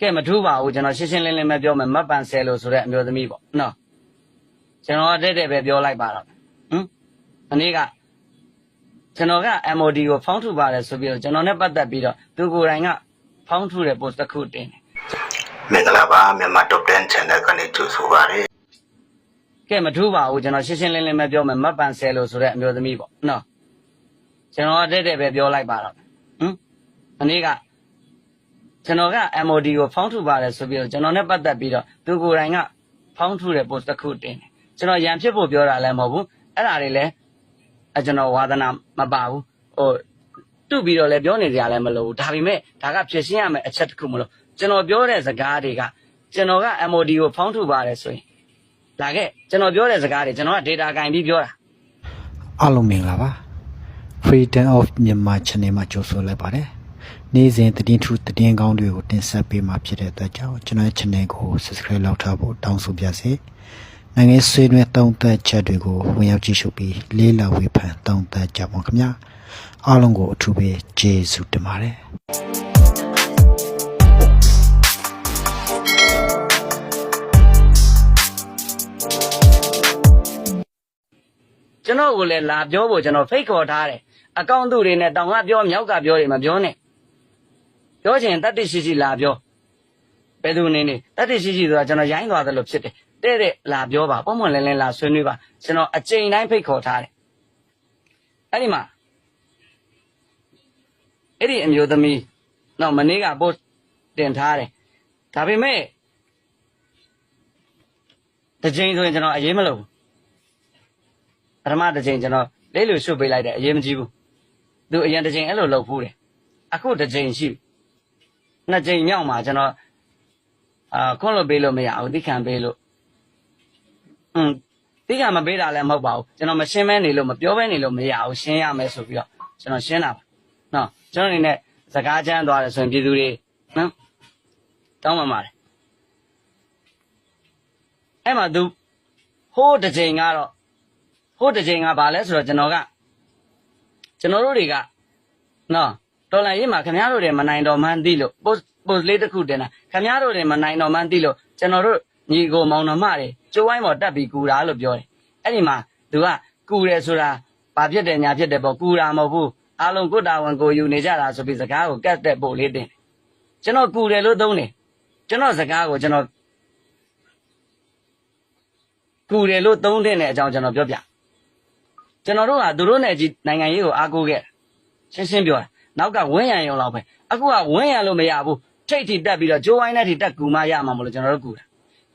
ကဲမထူးပါဘူးကျွန်တော်ရှင်းရှင်းလင်းလင်းပဲပြောမယ်မတ်ပန်ဆယ်လို့ဆိုတဲ့အမျိုးသမီးပေါ့နော်ကျွန်တော်ကတဲ့တဲ့ပဲပြောလိုက်ပါတော့ဟမ်အနည်းကကျွန်တော်က MOD ကိုဖောင်းထုပါတယ်ဆိုပြီးတော့ကျွန်တော်နဲ့ပတ်သက်ပြီးတော့သူကိုယ်တိုင်ကဖောင်းထုတဲ့ post တစ်ခုတင်တယ်မင်္ဂလာပါမြန်မာ top 10 channel ကနေကြိုဆိုပါရစေကဲမထူးပါဘူးကျွန်တော်ရှင်းရှင်းလင်းလင်းပဲပြောမယ်မတ်ပန်ဆယ်လို့ဆိုတဲ့အမျိုးသမီးပေါ့နော်ကျွန်တော်ကတဲ့တဲ့ပဲပြောလိုက်ပါတော့ဟမ်အနည်းက ကျွန်တော်က MOD ကိုဖောင်းထုပါတယ်ဆိုပြီးတော့ကျွန်တော်နဲ့ပတ်သက်ပြီးတော့သူကိုယ်တိုင်ကဖောင်းထုတဲ့ post တစ်ခုတင်တယ်ကျွန်တော်ရန်ဖြစ်ဖို့ပြောတာလည်းမဟုတ်ဘူးအဲ့ဒါတွေလည်းအကျွန်တော်ဝါသနာမပါဘူးဟိုတူပြီးတော့လည်းပြောနေကြလည်းမလို့ဒါပေမဲ့ဒါကဖြစ်ရှင်းရမယ်အချက်တစ်ခုမလို့ကျွန်တော်ပြောတဲ့စကားတွေကကျွန်တော်က MOD ကိုဖောင်းထုပါတယ်ဆိုရင်လာခဲ့ကျွန်တော်ပြောတဲ့စကားတွေကျွန်တော်က data ကင်ပြီးပြောတာအားလုံးမင်္ဂလာပါ Freedom of Myanmar Channel မှာကြိုဆိုလိုက်ပါတယ် နေ့စဉ်သတင်းထူးသတင်းကောင်းတွေကိုတင်ဆက်ပေးမှာဖြစ်တဲ့အတွက်ကြောင့်ကျွန်တော်ရဲ့ channel ကို subscribe လုပ်ထားဖို့တောင်းဆိုပါစေနိုင်ငံဆွေးနွေးတုံးသက်ချက်တွေကိုဝင်ရောက်ကြည့်ရှုပြီးလေးလာဝေဖန်တုံးသက်ကြပါခင်ဗျာအားလုံးကိုအထူးပဲကျေးဇူးတင်ပါတယ်ကျွန်တော်ကိုလည်းလာပြောဖို့ကျွန်တော်ဖိတ်ခေါ်ထားတယ်အကောင့်သူတွေနဲ့တောင်ကပြောမြောက်ကပြောတွေမပြောနဲ့ ပြောချင်တတ်တိရှိရှိလာပြောဘယ်သူနေနေတတ်တိရှိရှိဆိုတာကျွန်တော်ရိုင်းသွားတယ်လို့ဖြစ်တယ်တဲ့တဲ့လာပြောပါပုံမှန်လင်းလင်းလာဆွေးနွေးပါကျွန်တော်အချိန်တိုင်းဖိတ်ခေါ်ထားတယ်အဲ့ဒီမှာအဲ့ဒီအမျိုးသမီးတော့မနေ့က post တင်ထားတယ်ဒါပေမဲ့တစ်ချိန်ဆိုရင်ကျွန်တော်အရေးမလို့ဘူးပထမတစ်ချိန်ကျွန်တော်လေးလူရှုပ်ပေးလိုက်တယ်အရေးမကြီးဘူးသူအရင်တစ်ချိန်အဲ့လိုလုပ်ဖူးတယ်အခုတစ်ချိန်ရှိပြီ နှစ်ချိန်မြောက်မှာကျွန်တော်အာခွန်းလို့ပေးလို့မရဘူးတိခံပေးလို့อืมတိခံမပေးတာလည်းမဟုတ်ပါဘူးကျွန်တော်မရှင်းမဲနေလို့မပြောဘဲနေလို့မရဘူးရှင်းရမယ်ဆိုပြီးတော့ကျွန်တော်ရှင်းတာပါနော်ကျွန်တော်အနေနဲ့စကားချမ်းသွားတယ်ဆိုရင်ပြည်သူတွေနော်တောင်းပန်ပါတယ်အဲ့မှာသူဟိုးတစ်ချိန်ကတော့ဟိုတစ်ချိန်ကဘာလဲဆိုတော့ကျွန်တော်ကကျွန်တော်တို့တွေကနော် တော်လန်ရေးမှာခင်ဗျားတို့တွေမနိုင်တော်မှန်းသိလို့ post post လေးတစ်ခုတင်တာခင်ဗျားတို့တွေမနိုင်တော်မှန်းသိလို့ကျွန်တော်တို့ညီကိုမောင်နှမတွေကျိုးဝိုင်းပေါ်တက်ပြီးကူတာလို့ပြောတယ်အဲ့ဒီမှာသူကကူတယ်ဆိုတာဘာဖြစ်တယ်ညာဖြစ်တယ်ပေါ့ကူတာမဟုတ်ဘူးအားလုံးကုတာဝန်ကိုယူနေကြတာဆိုပြီးစကားကိုကတ်တဲ့ပို့လေးတင်တယ်ကျွန်တော်ကူတယ်လို့သုံးတယ်ကျွန်တော်စကားကိုကျွန်တော်ကူတယ်လို့သုံးတဲ့အကြောင်းကျွန်တော်ပြောပြကျွန်တော်တို့ကသူတို့နဲ့ကြီးနိုင်ငံရေးကိုအားကိုးခဲ့ရှင်းရှင်းပြောတာ နောက်ကဝင်းရံရုံလောက်ပဲအခုကဝင်းရံလို့မရဘူးထိတ်ထိတက်ပြီးတော့ဂျိုးဝိုင်းနဲ့ထိတက်ကူမရမှာမလို့ကျွန်တော်တို့ကူတာ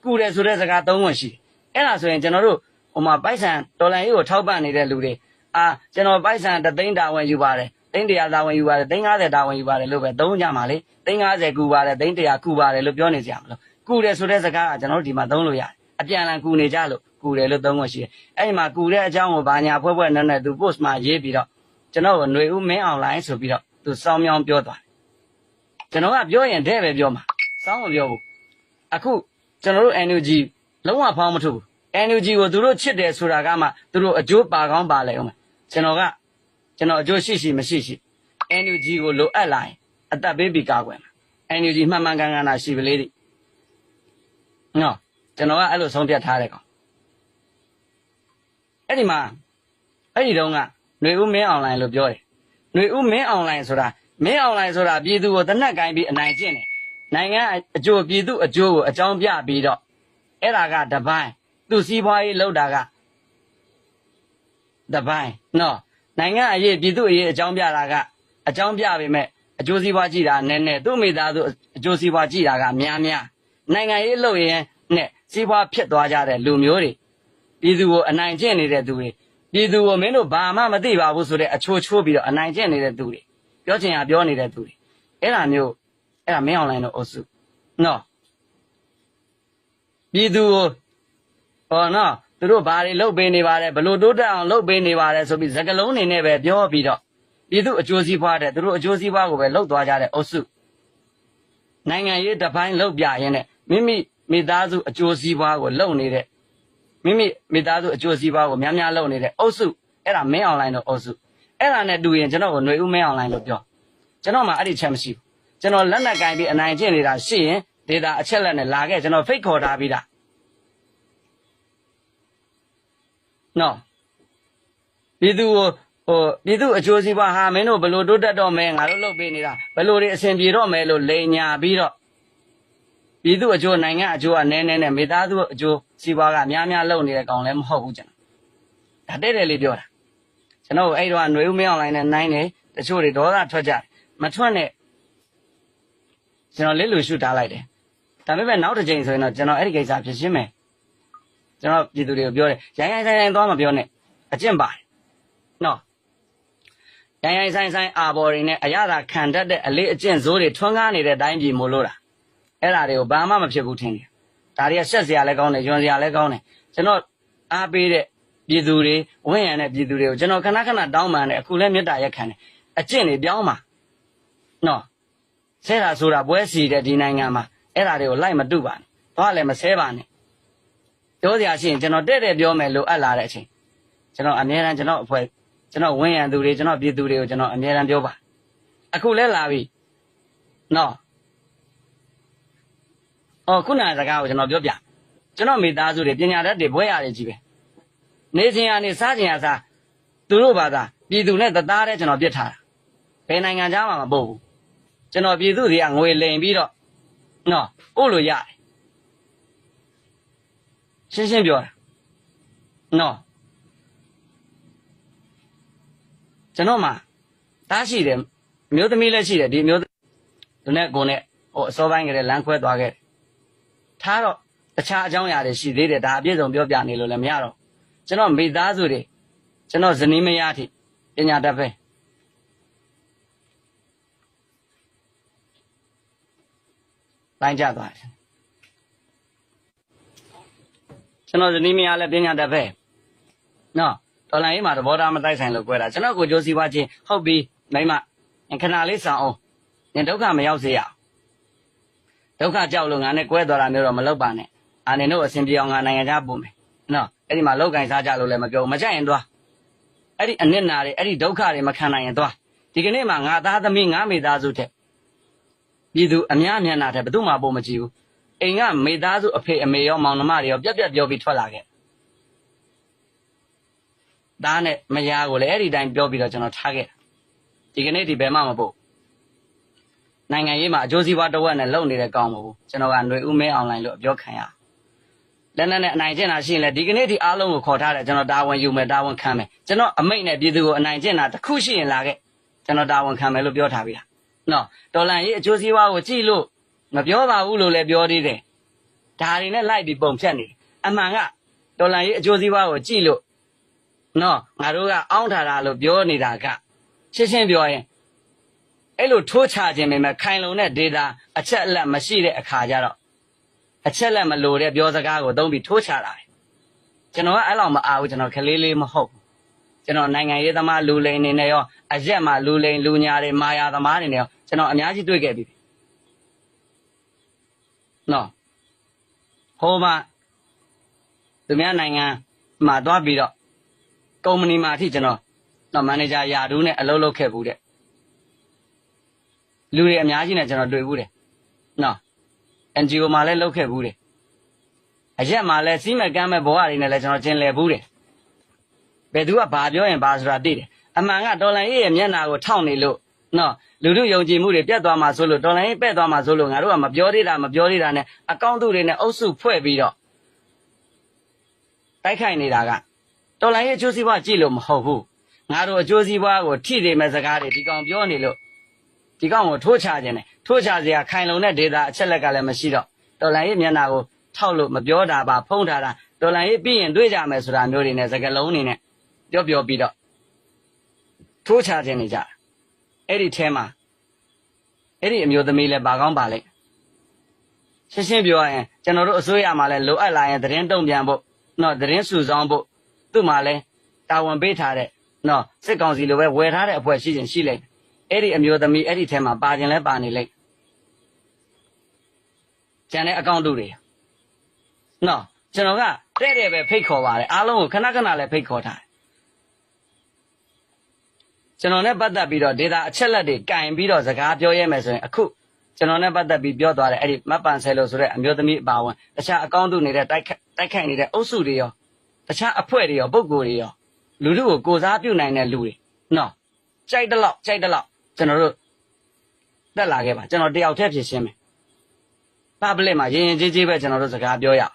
ကူတယ်ဆိုတဲ့စကားသုံးခွင့်ရှိတယ်အဲ့ဒါဆိုရင်ကျွန်တော်တို့ဟိုမှာပိုက်ဆံဒေါ်လာရေးကိုထောက်ပံ့နေတဲ့လူတွေအာကျွန်တော်ပိုက်ဆံတသိန်းတာဝန်ယူပါတယ်သိန်း100တာဝန်ယူပါတယ်သိန်း50တာဝန်ယူပါတယ်လို့ပဲသုံးကြမှာလေသိန်း50ကူပါတယ်သိန်း100ကူပါတယ်လို့ပြောနေကြမှာလို့ကူတယ်ဆိုတဲ့စကားကကျွန်တော်တို့ဒီမှာသုံးလို့ရတယ်အပြန်အလှန်ကူနေကြလို့ကူတယ်လို့သုံးခွင့်ရှိတယ်အဲ့ဒီမှာကူတဲ့အကြောင်းကိုဘာညာဖွဲ့ဖွဲ့နဲ့နဲ့သူ post မှာရေးပြီးတော့ကျွန်တော်ကຫນွေဦးမင်းအောင်လိုင်းဆိုပြီးတော့ သူစောင်းမြောင်းပြောသွားတယ်ကျွန်တော်ကပြောရင်တဲ့ပဲပြောမှာစောင်းမပြောဘူးအခုကျွန်တော်တို့ NUG လုံးဝဖောင်းမထုတ်ဘူး NUG ကိုသူတို့ချစ်တယ်ဆိုတာကမှသူတို့အကျိုးပါကောင်းပါလဲအောင်မယ်ကျွန်တော်ကကျွန်တော်အကျိုးရှိရှိမရှိရှိ NUG ကိုလိုအပ်လာရင်အသက်ပေးပြီးကာကွယ်မှာ NUG မှန်မှန်ကန်ကန်တာရှိပလေးดิနော်ကျွန်တော်ကအဲ့လိုဆုံးဖြတ်ထားတဲ့ကောင်အဲ့ဒီမှာအဲ့ဒီတုန်းကຫນွေဦးမင်းအွန်လိုင်းလို့ပြောတယ် ຫນွေဦးမင်းအွန်လိုင်းဆိုတာမင်းအွန်လိုင်းဆိုတာပြည်သူကိုတနက်ကိုင်းပြီးအနိုင်ကျင့်တယ်နိုင်ငံအကျိုးပြည်သူအကျိုးကိုအကြောင်းပြပြီးတော့အဲ့ဒါကတပိုင်းသူစီးပွားရေးလောက်တာကတပိုင်းနော်နိုင်ငံအရေးပြည်သူအရေးအကြောင်းပြတာကအကြောင်းပြပေမဲ့အကျိုးစီးပွားကြည့်တာနည်းနည်းသူ့မိသားစုအကျိုးစီးပွားကြည့်တာကများများနိုင်ငံရေးလုပ်ရင်နဲ့စီးပွားဖြစ်သွားကြတဲ့လူမျိုးတွေပြည်သူကိုအနိုင်ကျင့်နေတဲ့သူတွေ ပြည်သူကိုမင်းတို့ဘာမှမသိပါဘူးဆိုတဲ့အချိုးချိုးပြီးတော့အနိုင်ကျင့်နေတဲ့သူတွေပြောချင်တာပြောနေတဲ့သူတွေအဲ့ဒါမျိုးအဲ့ဒါမင်းအောင်လိုင်းတို့အုပ်စုနော်ပြည်သူကိုဟောနော်သူတို့ဘာတွေလုပ်ပေးနေပါတယ်ဘလို့တိုးတက်အောင်လုပ်ပေးနေပါတယ်ဆိုပြီးစကလုံးနေနဲ့ပဲပြောပြီးတော့ပြည်သူအကျိုးစီးပွားတဲ့သူတို့အကျိုးစီးပွားကိုပဲလှုပ်သွားကြတဲ့အုပ်စုနိုင်ငံရေးတစ်ပိုင်းလှုပ်ပြရင်းနဲ့မိမိမိသားစုအကျိုးစီးပွားကိုလှုပ်နေတဲ့ မိမိမိသားစုအကျိုးစီးပွားကိုများများလုပ်နေတဲ့အုပ်စုအဲ့ဒါမင်းအွန်လိုင်းတော့အုပ်စုအဲ့ဒါနဲ့တူရင်ကျွန်တော်ကိုຫນွေဦးမင်းအွန်လိုင်းလို့ပြောကျွန်တော်မှအဲ့ဒီချက်မရှိဘူးကျွန်တော်လက်နက်ကင်ပြီးအနိုင်ကျင့်နေတာရှိရင်ဒေတာအချက်လက်နဲ့လာခဲ့ကျွန်တော်ဖိတ်ခေါ်ထားပြီးသားနော်ပြည်သူကိုဟိုပြည်သူအကျိုးစီးပွားဟာမင်းတို့ဘလို့တိုးတက်တော့မယ်ငါတို့လုပ်ပေးနေတာဘလို့တွေအဆင်ပြေတော့မယ်လို့လိန်ညာပြီးတော့ပြည်သူအကျိုးနိုင်ငံအကျိုးကနည်းနည်းနဲ့မိသားစုအကျိုး စီးပွားကအများများလုပ်နေတဲ့ကောင်လည်းမဟုတ်ဘူးကျွန်တော်ဒါတဲ့တယ်လေးပြောတာကျွန်တော်အဲ့တော့ຫນွေဦးမင်းအောင်လိုင်းနဲ့နိုင်တယ်တချို့တွေဒေါသထွက်ကြတယ်မထွက်နဲ့ကျွန်တော်လက်လူရှုထားလိုက်တယ်ဒါပေမဲ့နောက်တစ်ချိန်ဆိုရင်တော့ကျွန်တော်အဲ့ဒီကိစ္စဖြစ်ရှင်းမယ်ကျွန်တော်ပြည်သူတွေကိုပြောတယ်ရိုင်းရိုင်းဆိုင်ဆိုင်သွားမပြောနဲ့အကျင့်ပါတယ်နော်ရိုင်းရိုင်းဆိုင်ဆိုင်အာဘော်တွေနဲ့အရသာခံတတ်တဲ့အလေးအကျင့်ဇိုးတွေထွန်းကားနေတဲ့အတိုင်းပြည်မို့လို့တာအဲ့ဒါတွေကိုဘာမှမဖြစ်ဘူးထင်တယ် ဒါတွေကဆက်စရာလည်းကောင်းတယ်ယွန်စရာလည်းကောင်းတယ်ကျွန်တော်အားပေးတဲ့ပြည်သူတွေဝင့်ရံတဲ့ပြည်သူတွေကိုကျွန်တော်ခဏခဏတောင်းပန်တယ်အခုလည်းမေတ္တာရက်ခံတယ်အကျင့်တွေပြောင်းပါနော်ဆဲတာဆိုတာပွဲစီတဲ့ဒီနိုင်ငံမှာအဲ့ဒါတွေကိုလိုက်မတုပါနဲ့တော့လည်းမဆဲပါနဲ့ပြောစရာရှိရင်ကျွန်တော်တဲ့တဲ့ပြောမယ်လို့အပ်လာတဲ့အချိန်ကျွန်တော်အများအားကျွန်တော်အဖွဲ့ကျွန်တော်ဝင်းရံသူတွေကျွန်တော်ပြည်သူတွေကိုကျွန်တော်အများအားပြောပါအခုလဲလာပြီနော် အော်ခုနကစကားကိုကျွန်တော်ပြောပြကျွန်တော်မိသားစုတွေပညာတတ်တွေဘွဲရတယ်ကြီးပဲနေချင်းကနေစားချင်းရစားသူတို့ဘာသာပြည်သူနဲ့တသားတဲ့ကျွန်တော်ပြစ်ထားတာဘယ်နိုင်ငံသားမှမပို့ဘူးကျွန်တော်ပြည်သူတွေကငွေလိမ်ပြီးတော့နော်ပို့လို့ရတယ်ရှင်းရှင်းပြောတာနော်ကျွန်တော်မှတားရှိတယ်မျိုးသမီးလည်းရှိတယ်ဒီမျိုးသူနဲ့ကိုနဲ့ဟိုအစောပိုင်းကလေးလမ်းခွဲသွားခဲ့တယ် ထားတော့တခြားအကြောင်းအရာတွေရှိသေးတယ်ဒါအပြည့်စုံပြောပြနေလို့လည်းမရတော့ကျွန်တော်မိသားစုတွေကျွန်တော်ဇနီးမယားအထိပညာတတ်ပဲလိုင်းကြသွားတယ်ကျွန်တော်ဇနီးမယားလည်းပညာတတ်ပဲနော်တော်လိုင်းရေးမှာသဘောထားမတိုက်ဆိုင်လို့꿰တာကျွန်တော်ကိုကြိုးစီးပွားချင်းဟုတ်ပြီမိမခဏလေးဆောင်အောင်ညဒုက္ခမရောက်စေရအောင် ဒုက္ခကြောက်လို့ငါနဲ့꿰တော်တာမျိုးတော့မလုပ်ပါနဲ့အာနေတို့အစဉ်ပြေအောင်ငါနိုင်ငံခြားပို့မယ်နော်အဲ့ဒီမှာလောက်ကင်စားကြလို့လည်းမပြောမကြိုက်ရင်သွားအဲ့ဒီအနစ်နာတွေအဲ့ဒီဒုက္ခတွေမခံနိုင်ရင်သွားဒီကနေ့မှာငါသားသမီးငါမိသားစုတဲ့ပြည်သူအများမျက်နှာတဲ့ဘယ်သူမှပို့မကြည့်ဘူးအိမ်ကမိသားစုအဖေအမေရောမောင်နှမတွေရောပြက်ပြက်ပြောပြီးထွက်လာခဲ့သားနဲ့မယားကိုလည်းအဲ့ဒီတိုင်းပြောပြီးတော့ကျွန်တော်ထားခဲ့ဒီကနေ့ဒီဘယ်မှမပို့ နိုင်ငံရေးမှာအကျိုးစီးပွားတစ်ဝက်နဲ့လုံနေတဲ့ကောင်းမဟုတ်ဘူးကျွန်တော်ကຫນွေဦးမဲအွန်လိုင်းလို့အပြောခံရလက်နက်နဲ့အနိုင်ကျင့်တာရှိရင်လည်းဒီကနေ့ဒီအားလုံးကိုခေါ်ထားတယ်ကျွန်တော်တာဝန်ယူမယ်တာဝန်ခံမယ်ကျွန်တော်အမိတ်နဲ့ပြည်သူကိုအနိုင်ကျင့်တာတစ်ခုရှိရင်လာခဲ့ကျွန်တော်တာဝန်ခံမယ်လို့ပြောထားပြီလားနော်တော်လန်ရေးအကျိုးစီးပွားကိုကြည့်လို့မပြောပါဘူးလို့လည်းပြောသေးတယ်ဒါတွေနဲ့လိုက်ပြီးပုံဖြတ်နေတယ်အမှန်ကတော်လန်ရေးအကျိုးစီးပွားကိုကြည့်လို့နော်ငါတို့ကအောင်းထားတာလို့ပြောနေတာကရှင်းရှင်းပြောရင် အဲ့လိုထိုးချခြင်းပဲမဲ့ခိုင်လုံတဲ့ data အချက်အလက်မရှိတဲ့အခါကျတော့အချက်အလက်မလိုတဲ့ပြောစကားကိုသုံးပြီးထိုးချတာပဲကျွန်တော်ကအဲ့လောက်မအားဘူးကျွန်တော်ခလေးလေးမဟုတ်ဘူးကျွန်တော်နိုင်ငံရေးသမားလူလိန်နေနဲ့ရောအရက်မှာလူလိန်လူညာတွေမာယာသမားတွေနဲ့ရောကျွန်တော်အများကြီးတွေ့ခဲ့ပြီနော်ဟိုမှာသူများနိုင်ငံမှာသွားပြီးတော့ကုမ္ပဏီမှာအထိကျွန်တော်တော့မန်နေဂျာယာဒူးနဲ့အလုပ်လုပ်ခဲ့ဘူးတဲ့ လူတွေအများကြီးနဲ့ကျွန်တော်တွေ့ဘူးတယ်နော် NGO မှာလည်းလုပ်ခဲ့ဘူးတယ်အရက်မှာလည်းစီးမဲ့ကမ်းမဲ့ဘဝတွေနဲ့လည်းကျွန်တော်ကျင်လည်ဘူးတယ်ဘယ်သူကဘာပြောရင်ဘာဆိုတာသိတယ်အမှန်ကတော်လန်ရေးရဲ့မျက်နာကိုထောက်နေလို့နော်လူတို့ယုံကြည်မှုတွေပြတ်သွားမှာဆိုလို့တော်လန်ရေးပဲ့သွားမှာဆိုလို့ငါတို့ကမပြောသေးတာမပြောသေးတာနဲ့အကောင့်သူတွေနဲ့အုပ်စုဖွဲ့ပြီးတော့တိုက်ခိုက်နေတာကတော်လိုင်းရဲ့အကျိုးစီးပွားကြည့်လို့မဟုတ်ဘူးငါတို့အကျိုးစီးပွားကိုထိတယ်မဲ့စကားတွေဒီကောင်ပြောနေလို့ ဒီကောင်ကိုထိုးချခြင်းနဲ့ထိုးချစရာခိုင်လုံတဲ့ဒေတာအချက်လက်ကလည်းမရှိတော့တော်လိုင်းရဲ့မျက်နှာကိုထောက်လို့မပြောတာပါဖုံးထားတာတော်လိုင်းရဲ့ပြီးရင်တွေ့ကြမယ်ဆိုတာမျိုးတွေနဲ့စကားလုံးတွေနဲ့ပြောပြောပြီးတော့ထိုးချခြင်းနေကြတာအဲ့ဒီထဲမှာအဲ့ဒီအမျိုးသမီးလည်းဘာကောင်းပါလဲရှင်းရှင်းပြောရရင်ကျွန်တော်တို့အစိုးရမှာလည်းလိုအပ်လာရင်သတင်းတုံ့ပြန်ဖို့နော်သတင်းစုဆောင်းဖို့သူ့မှာလဲတာဝန်ပေးထားတဲ့နော်စစ်ကောင်စီလိုပဲဝယ်ထားတဲ့အဖွဲ့ရှိချင်းရှိလိုက် အဲ့ဒီအမျိုးသမီးအဲ့ဒီထဲမှာပါခြင်းလဲပါနေလိုက်ကျန်တဲ့အကောင့်တူတွေနော်ကျွန်တော်ကတဲ့တဲ့ပဲဖိတ်ခေါ်ပါတယ်အားလုံးကိုခဏခဏလဲဖိတ်ခေါ်ထားတယ်ကျွန်တော်နဲ့ပတ်သက်ပြီးတော့ data အချက်လက်တွေကင်ပြီးတော့စကားပြောရဲမယ်ဆိုရင်အခုကျွန်တော်နဲ့ပတ်သက်ပြီးပြောသွားတဲ့အဲ့ဒီမတ်ပန်ဆဲလို့ဆိုတဲ့အမျိုးသမီးအပါဝင်တခြားအကောင့်တုနေတဲ့တိုက်ခိုက်တိုက်ခိုက်နေတဲ့အုပ်စုတွေရောတခြားအဖွဲ့တွေရောပုံကိုယ်တွေရောလူတို့ကိုကိုစားပြုနိုင်တဲ့လူတွေနော်ကြိုက်တဲ့လောက်ကြိုက်တဲ့လောက် ကျွန်တော်တို့တက်လာခဲ့ပါကျွန်တော်တယောက်တည်းဖြစ်ရှင်းမယ် public မှာရင်ရင်ကြီးကြီးပဲကျွန်တော်တို့စကားပြောရအောင်